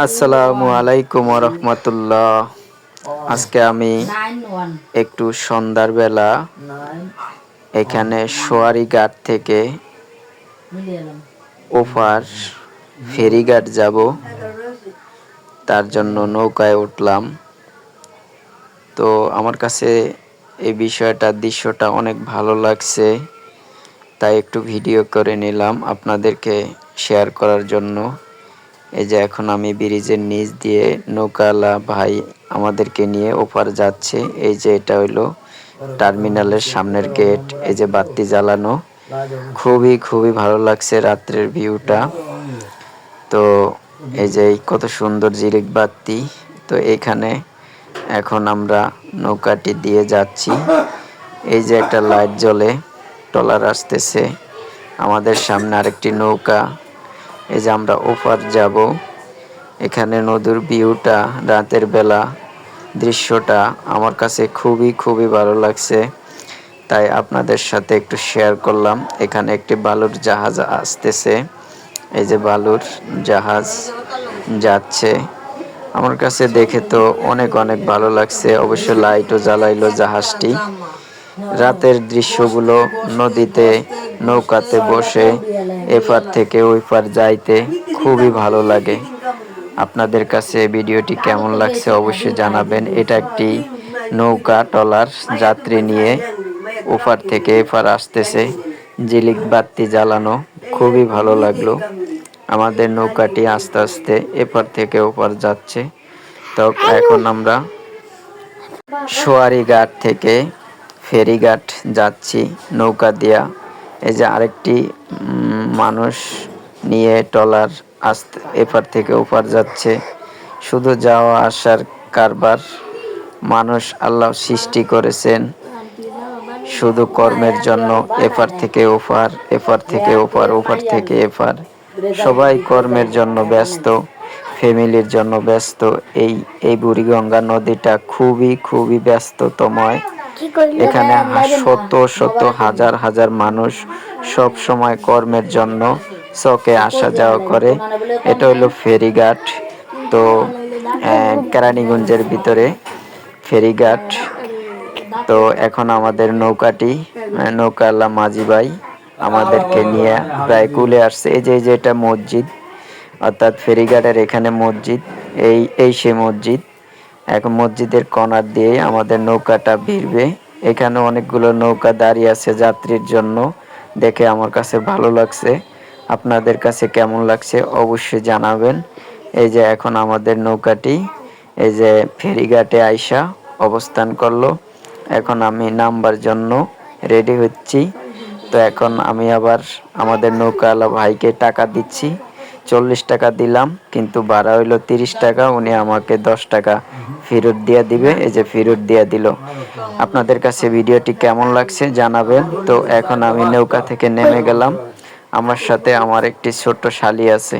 আসসালামু আলাইকুম রহমতুল্লাহ। আজকে আমি একটু সন্ধ্যার বেলা এখানে সোয়ারি সোয়ারিঘাট থেকে ওপার ফেরিঘাট যাব। তার জন্য নৌকায় উঠলাম। তো আমার কাছে এই বিষয়টা, দৃশ্যটা অনেক ভালো লাগছে। তাই একটু ভিডিও করে নিলাম আপনাদেরকে শেয়ার করার জন্য। এই যে এখন আমি ব্রিজের নিচ দিয়ে নৌকালা ভাই আমাদেরকে নিয়ে ওপার যাচ্ছে। এই যে এটা হইল টার্মিনালের সামনের গেট। এই যে বাতি জ্বালানো। খুবই খুবই ভালো লাগছে রাত্রের ভিউটা। তো এই যে কত সুন্দর জিরিক বাতি। তো এখানে এখন আমরা নৌকাটি দিয়ে যাচ্ছি। এই যে একটা লাইট জ্বলে, টলার আসতেছে। আমাদের সামনে আরেকটি নৌকা। এই যে আমরা ওপার যাব, এখানে নদীর ভিউটা রাতের বেলা, দৃশ্যটা আমার কাছে খুবই খুবই ভালো লাগছে। তাই আপনাদের সাথে একটু শেয়ার করলাম। এখানে একটি বালুর জাহাজ আসতেছে। এই যে বালুর জাহাজ যাচ্ছে। আমার কাছে দেখে তো অনেক অনেক ভালো লাগছে। অবশ্য লাইটও জ্বালাইলো জাহাজটি। রাতের দৃশ্যগুলো নদীতে নৌকাতে বসে এপার থেকে ওই পার যাইতে খুবই ভালো লাগে। আপনাদের কাছে ভিডিওটি কেমন লাগছে অবশ্যই জানাবেন। এটা একটি নৌকা টলার যাত্রী নিয়ে ওপার থেকে এপার আসতেছে। জিলিক বাতি জ্বালানো খুবই ভালো লাগল। আমাদের নৌকাটি আস্তে আস্তে এপার থেকে ওপার যাচ্ছে। তো এখন আমরা সোয়ারি ঘাট থেকে ফেরিঘাট যাচ্ছি নৌকা দিয়া। এই যে আরেকটি মানুষ নিয়ে টলার আসতে এপার থেকে ওপার যাচ্ছে। শুধু যাওয়া আসার কারবার মানুষ আল্লাহ সৃষ্টি করেছেন। শুধু কর্মের জন্য এপার থেকে ওপার, এপার থেকে ওপার ওপার থেকে এপার। সবাই কর্মের জন্য ব্যস্ত, ফ্যামিলির জন্য ব্যস্ত। এই এই বুড়িগঙ্গা নদীটা খুবই খুবই ব্যস্ততময়। এখানে শত শত হাজার হাজার মানুষ সব সময় কর্মের জন্য চকে আসা যাওয়া করে। এটা হলো ফেরিঘাট। তো কেরানীগঞ্জের ভিতরে ফেরিঘাট। তো এখন আমাদের নৌকাটি নৌকাল্লা মাঝি ভাই আমাদেরকে নিয়ে প্রায় কুলে আসছে। এই যে এটা মসজিদ অর্থাৎ ফেরিঘাটের এখানে মসজিদ এই এই সে মসজিদ। এখন মসজিদের কনার দিয়ে আমাদের নৌকাটা ভিড়বে। এখানে অনেকগুলো নৌকা দাঁড়িয়ে আছে যাত্রীর জন্য। দেখে আমার কাছে ভালো লাগছে। আপনাদের কাছে কেমন লাগছে অবশ্যই জানাবেন। এই যে এখন আমাদের নৌকাটি, এই যে ফেরিঘাটে আইসা অবস্থান করল। এখন আমি নামবার জন্য রেডি হচ্ছি। তো এখন আমি আবার আমাদের নৌকাওয়ালা ভাইকে টাকা দিচ্ছি। চল্লিশ টাকা দিলাম, কিন্তু ভাড়া হইল তিরিশ টাকা, উনি আমাকে দশ টাকা ফেরত দিয়ে দিবে, এই যে ফেরত দিয়ে দিল। আপনাদের কাছে ভিডিওটি কেমন লাগছে জানাবেন। তো এখন আমি নৌকা থেকে নেমে গেলাম। আমার সাথে আমার একটি ছোট্ট শালি আছে।